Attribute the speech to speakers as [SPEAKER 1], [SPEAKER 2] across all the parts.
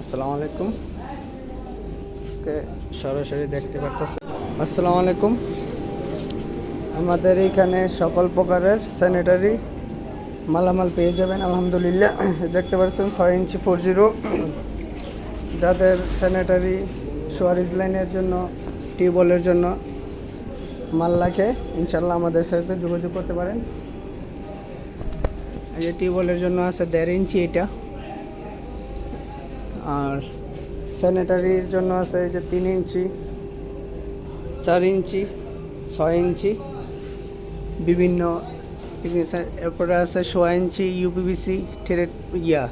[SPEAKER 1] আসসালামু আলাইকুম। আজকে সরাসরি দেখতে পারতেছি। আসসালামু আলাইকুম। আমাদের এইখানে সকল প্রকারের স্যানিটারি মালামাল পেয়ে যাবেন আলহামদুলিল্লাহ। দেখতে পাচ্ছেন ছয় ইঞ্চি ফোর জিরো যাদের স্যানিটারি সোয়ারিজ লাইনের জন্য টিউবওয়েলের জন্য মাল লাগে ইনশাল্লাহ আমাদের সাথে যোগাযোগ করতে পারেন। এই যে টিউবওয়েলের জন্য আছে দেড় ইঞ্চি এটা। আর স্যানিটারির জন্য আছে যে তিন ইঞ্চি, চার ইঞ্চি, ছয় ইঞ্চি। বিভিন্ন এরপরে আছে সোয়া ইঞ্চি ইউপিবিসি ঠেরে ইয়া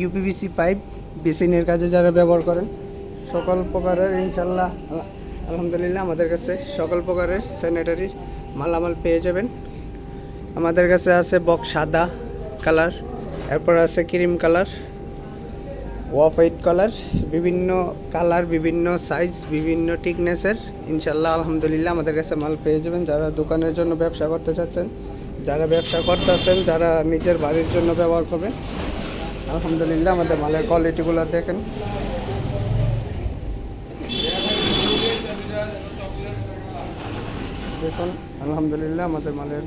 [SPEAKER 1] ইউপিবিসি পাইপ বেসিনের কাজে যারা ব্যবহার করেন। সকল প্রকারের ইনশাল্লাহ আলহামদুলিল্লাহ আমাদের কাছে সকল প্রকারের স্যানিটারি মালামাল পেয়ে যাবেন। আমাদের কাছে আছে বক সাদা কালার এরপর আছে cream colour off white colour বিভিন্ন কালার বিভিন্ন সাইজ বিভিন্ন টিকনেসের ইনশাল্লাহ আলহামদুলিল্লাহ, আমাদের কাছে মাল পেয়ে যাবেন। যারা দোকানের জন্য ব্যবসা করতে চাচ্ছেন, যারা ব্যবসা করতেছেন, যারা নিজের বাড়ির জন্য ব্যবহার করবেন, আলহামদুলিল্লাহ, আমাদের মালের কোয়ালিটিগুলো দেখেন। দেখুন, আলহামদুলিল্লাহ, আমাদের মালের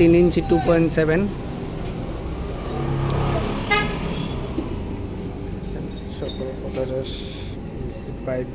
[SPEAKER 1] তিন ইঞ্চি টু পয়েন্ট সেভেন সকল পাইপ